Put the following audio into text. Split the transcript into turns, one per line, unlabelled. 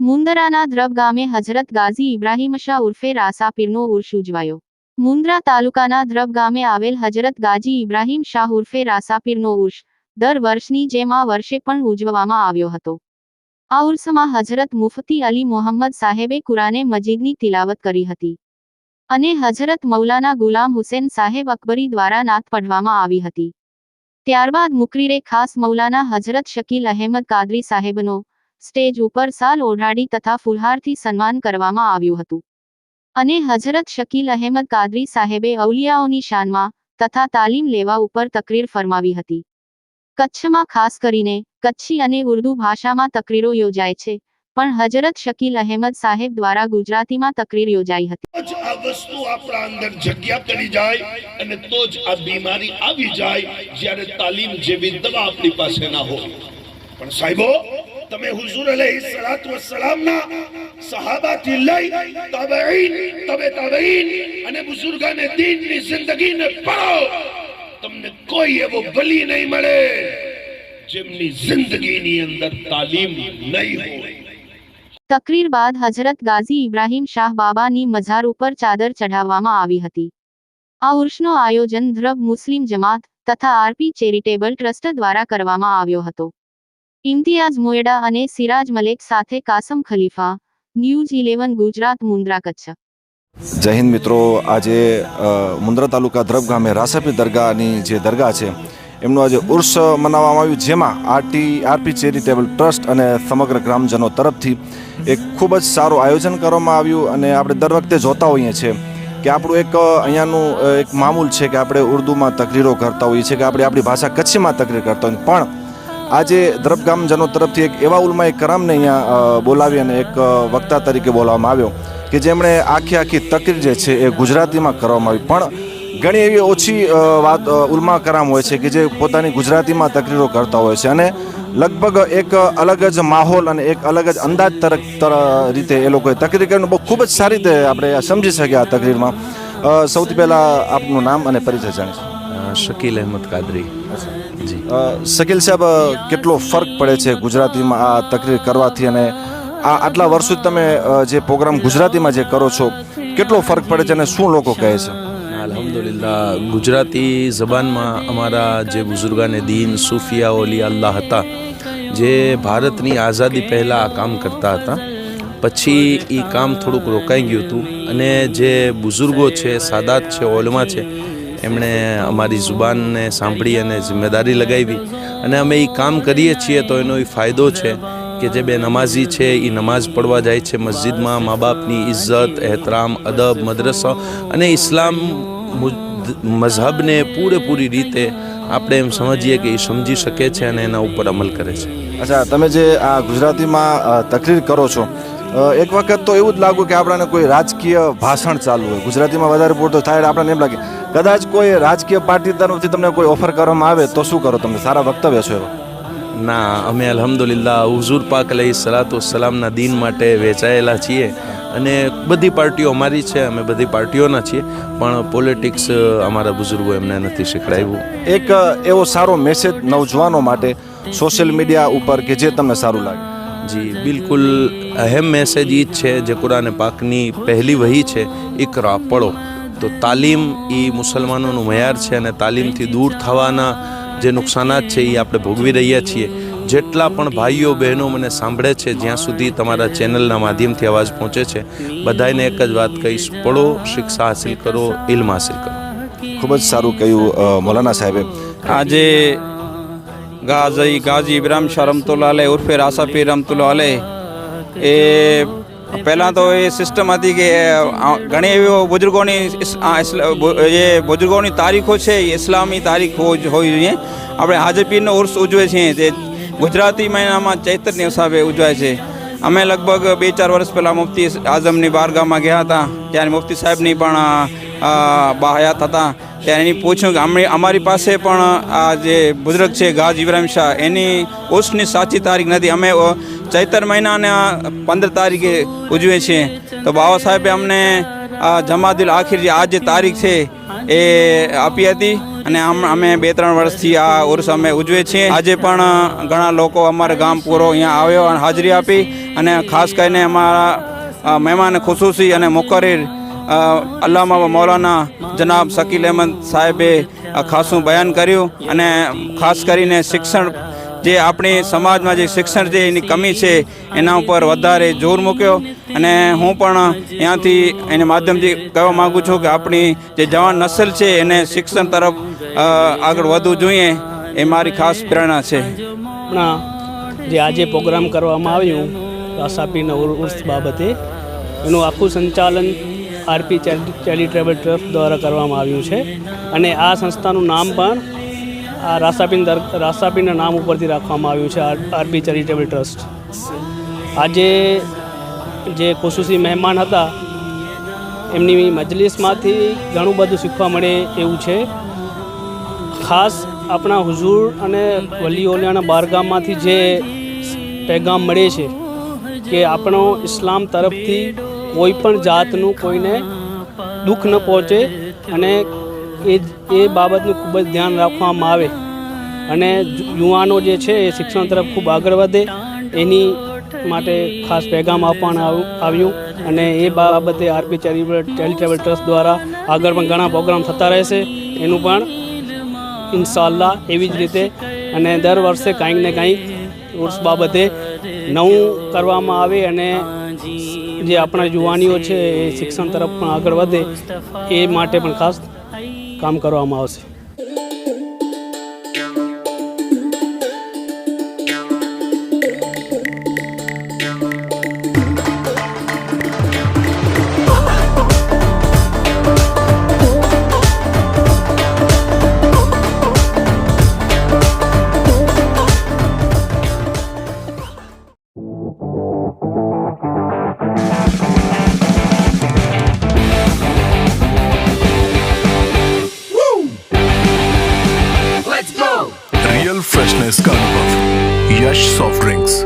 મુંદરાના દ્રબ ગામે હજરત ગાઝી ઇબ્રાહીમ શાહ ઉર્ફે રાસાપીરનો ઉર્ષ ઉજવાયો. મુન્દ્રા તાલુકાના દ્રબ ગામે આવેલ હજરત ગાજી ઇબ્રાહીમ શાહ ઉર્ફે રાસાપીરનો ઉર્ષ દર વર્ષની જેમ આ વર્ષે પણ ઉજવવામાં આવ્યો હતો. આ ઉર્સમાં હજરત મુફતી અલી મોહમ્મદ સાહેબે કુરાને મજીદની તિલાવત કરી હતી. અને હઝરત મૌલાના ગુલામ હુસેન સાહેબ અકબરી દ્વારા નાત પઢવામાં આવી હતી. ત્યારબાદ મુકરીરે ખાસ મૌલાના હઝરત શકીલ અહેમદ કાદરી સાહેબનો સ્ટેજ ઉપર સાલ ઓઢાડી તથા ફુલહારથી સન્માન કરવામાં આવ્યું હતું. અને હઝરત શકીલ અહેમદ કાદરી સાહેબે અવલિયાઓની શાનમાં તથા તાલીમ લેવા ઉપર તકરીર ફરમાવી હતી. કચ્છમાં ખાસ કરીને કચ્છી અને ઉર્દુ ભાષામાં તકરીરો યોજાય છે પણ હજરત શકીલ અહેમદ સાહેબ દ્વારા ગુજરાતીમાં તકરીર યોજાઈ હતી.
આ વસ્તુ આપણા અંદર જગ્યા કરી જાય અને તો જ આ બીમારી આવી જાય જ્યારે તાલીમ જેવી દવા આપણી પાસે ના હોય. પણ સાહેબો, તમે હુઝુર અલૈહિ સલાત વસલામના સહાબાથી લઈ તાબઈન તબે તાબઈન અને બુઝુર્ગાને દીનની જિંદગીને પઢો તમને કોઈ એવો ભલી નહીં મળે જેમની જિંદગીની અંદર તાલીમ નહીં હોય.
તકરીર બાદ હજરત ગાઝી ઇબ્રાહીમ શાહ બાબાની મઝાર ઉપર ચાદર ચઢાવવામાં આવી હતી. આ ઉર્ષનો આયોજન ધ્રબ મુસ્લિમ જમાત તથા આરપી ચેરિટેબલ ટ્રસ્ટ દ્વારા કરવામાં આવ્યો હતો. ઇમ્તિયાઝ મોયડા અને સિરાજ મલેક સાથે કાસમ ખલીફા, ન્યૂઝ ઇલેવન, ગુજરાત, મુન્દ્રા કચ્છ.
જય હિન્દ મિત્રો, આજે મુન્દ્રા તાલુકા ધ્રબ ગામે રાસપી દરગાહની જે દરગાહ છે એમનું આજે ઉર્સ મનાવવામાં આવ્યું, જેમાં આરટી, આરપી ચેરિટેબલ ટ્રસ્ટ અને સમગ્ર ગ્રામજનો તરફથી એક ખૂબ જ સારું આયોજન કરવામાં આવ્યું અને આપણે દર વખતે જોતા હોઈએ છીએ કે આપણું એક અહીંયાનું એક મામૂલ છે કે આપણે ઉર્દુમાં તકરીરો કરતા હોઈએ છીએ કે આપણે આપણી ભાષા કચ્છીમાં તકરીર કરતા હોઈએ પણ આજે દ્રબ ગામજનો તરફથી એક એવા ઉલમાએ કરામને અહીંયા બોલાવી અને એક વક્તા તરીકે બોલાવવામાં આવ્યો કે જેમણે આખી આખી તકરીર જે છે એ ગુજરાતીમાં કરવામાં આવી. પણ ઘણી એવી ઓછી વાત ઉલમા કરામ હોય છે કે જે પોતાની ગુજરાતીમાં તકરીરો કરતા હોય છે અને લગભગ એક અલગ જ માહોલ અને એક અલગ જ અંદાજ તરક તર રીતે એ લોકોએ તકરીર કરીને બહુ ખૂબ જ સારી રીતે આપણે સમજી શક્યા આ તકરીરમાં. સૌથી પહેલાં આપનું નામ અને પરિચય જાણીશું.
શકીલ અહેમદ કાદરી. જી.
શકીલ સાહેબ કેટલો ફરક પડે છે ગુજરાતીમાં આ તકરીર કરવાથી અને આ આટલા વર્ષો તમે જે પ્રોગ્રામ ગુજરાતીમાં જે કરો છો કેટલો ફરક પડે છે અને શું લોકો કહે છે?
અલ્હમ્દુલિલ્લાહ, ગુજરાતી જબાનમાં અમારા જે બુઝુર્ગાને દીન સુફિયા ઓલી અલ્લાહ હતા, જે ભારતની આઝાદી પહેલાં આ કામ કરતા હતા, પછી એ કામ થોડુંક રોકાઈ ગયું હતું અને જે બુઝુર્ગો છે, સાદાત છે, ઓલમા છે, એમણે અમારી જુબાનને સાંભળી અને જિમ્મેદારી લગાવી અને અમે એ કામ કરીએ છીએ તો એનો એ ફાયદો છે કે જે બે નમાઝી છે એ નમાઝ પડવા જાય છે મસ્જિદમાં, મા બાપની ઇજ્જત એહતરામ, અદબ, મદ્રસા અને ઇસ્લામ મઝહબને પૂરેપૂરી રીતે આપણે એમ સમજીએ કે એ સમજી શકે છે અને એના ઉપર અમલ કરે છે.
અચ્છા તમે જે આ ગુજરાતીમાં તકરીર કરો છો એક વખત તો એવું જ લાગ્યું કે આપણાને કોઈ રાજકીય ભાષણ ચાલુ હોય. ગુજરાતીમાં વધારે પૂરતો થાય આપણને એમ લાગે. કદાચ કોઈ રાજકીય પાર્ટી તરફથી તમને કોઈ ઓફર કરવામાં આવે તો શું કરો તમે? સારા વક્તવ્ય છો એવા.
ના અમે અલહમદુલિલ્લાહ હુઝુર પાક અલૈહિ સલાતુ સલામના દિન માટે વેચાયેલા છીએ. અને બધી પાર્ટીઓ અમારી છે અમે બધી પાર્ટીઓના છીએ પણ પોલિટિક્સ અમારા બુઝુર્ગો એમને નથી શીખડાવ્યું.
એક એવો સારો મેસેજ નવજવાનો માટે સોશિયલ મીડિયા ઉપર કે જે તમને સારું લાગે?
જી બિલકુલ અહેમ મેસેજ એ જ છે જે કુરાને પાકની પહેલી વહી છે ઇકરા પડો તો તાલીમ એ મુસલમાનોનું મયાર છે અને તાલીમથી દૂર થવાના જે નુકસાનાત છે એ આપણે ભોગવી રહ્યા છીએ. જેટલા પણ ભાઈઓ બહેનો મને સાંભળે છે જ્યાં સુધી તમારા ચેનલના માધ્યમથી અવાજ પહોંચે છે બધાને એક જ વાત કહીશ પડો શિક્ષા હાસિલ કરો ઇલ્મ હાસિલ કરો.
ખૂબ જ સારું કહ્યું મૌલાના સાહેબે.
આજે ગાઝી ગાઝી ઇબ્રાહિમ શાહ રમતુલ્લા અલે ઉર્ફે રાસાપીર રમતુલ્લા અલે એ પહેલાં તો એ સિસ્ટમ હતી કે ઘણી એવી બુઝુર્ગોની જે બુઝુર્ગોની તારીખો છે એ ઇસ્લામી તારીખ હોવી હોવી જોઈએ. આપણે હાજર પીરનો ઉર્સ ઉજવે છીએ તે ગુજરાતી મહિનામાં ચૈતન્ય હિસાબે ઉજવાય છે. અમે લગભગ બે ચાર વર્ષ પહેલાં મુફ્તી આઝમની બારગાહમાં ગયા હતા. ત્યારે મુફતી સાહેબની પણ બાહયાત હતા. ત્યારે એની પૂછ્યું કે અમે, અમારી પાસે પણ આ જે બુઝુર્ગ છે, ગાજ ઇબ્રાહિમ શાહ, એની ઉર્સની સાચી તારીખ નથી. અમે ચૈતર મહિનાના પંદર તારીખે ઉજવીએ છીએ. તો બાબા સાહેબે અમને જમાદુલ આખિર જે આ જે તારીખ છે, એ આપી હતી. અને આમ અમે બે ત્રણ વર્ષથી આ ઉર્સ અમે ઉજવીએ છીએ આજે પણ ઘણા લોકો અમારા ગામ પૂરો અહીંયા આવ્યો અને હાજરી આપી અને ખાસ કરીને અમારા મહેમાન ખુશુસી અને મુકરીર અલ્લામા મૌલાના જનાબ શકીલ અહેમદ સાહેબે ખાસું બયાન કર્યું અને ખાસ કરીને શિક્ષણ જે આપણી સમાજમાં જે શિક્ષણ જે એની કમી છે એના ઉપર વધારે જોર મૂક્યો અને હું પણ અહીંયાથી એને માધ્યમથી કહેવા માગું છું કે આપણી જે જવાન નસલ છે એને શિક્ષણ તરફ આગળ વધવું જોઈએ, એ મારી ખાસ પ્રેરણા છે.
જે આજે પ્રોગ્રામ કરવામાં આવ્યું રાસાપીના ઉર- ઉર્સ બાબતે, એનું આખું સંચાલન આરપી ચેરિટેબલ ટ્રસ્ટ દ્વારા કરવામાં આવ્યું છે. અને આ સંસ્થાનું નામ પણ આ રાસાપીન રાસાપીના નામ ઉપરથી રાખવામાં આવ્યું છે આરપી ચેરિટેબલ ટ્રસ્ટ. આજે જે ખુશુસી મહેમાન હતા, એમની મજલિસમાંથી ઘણું બધું શીખવા મળે એવું છે. ખાસ આપણા હુઝુર અને વલી ઓલિયાના બારગામમાંથી જે પેગામ મળે છે કે આપણો ઇસ્લામ તરફથી કોઈ પણ જાતનું કોઈને દુઃખ ન પહોંચે અને એ એ બાબતનું ખૂબ જ ધ્યાન રાખવામાં આવે. અને યુવાનો જે છે એ શિક્ષણ તરફ ખૂબ આગળ વધે, એની માટે ખાસ પેગામ આપવામાં આવ- આવ્યું અને એ બાબતે આરપી ચેરિટેબલ ટ્રસ્ટ દ્વારા આગળ પણ ઘણા પ્રોગ્રામ થતા રહેશે. એનું પણ ઇન્શાલ્લાહ એવી જ રીતે. અને દર વર્ષે કાંઈક ને કાંઈક ઉર્સ બાબતે નવું કરવામાં આવે અને જે આપણા યુવાનીઓ છે એ શિક્ષણ તરફ પણ આગળ વધે, એ માટે પણ ખાસ કામ કરવામાં આવશે.
soft drinks.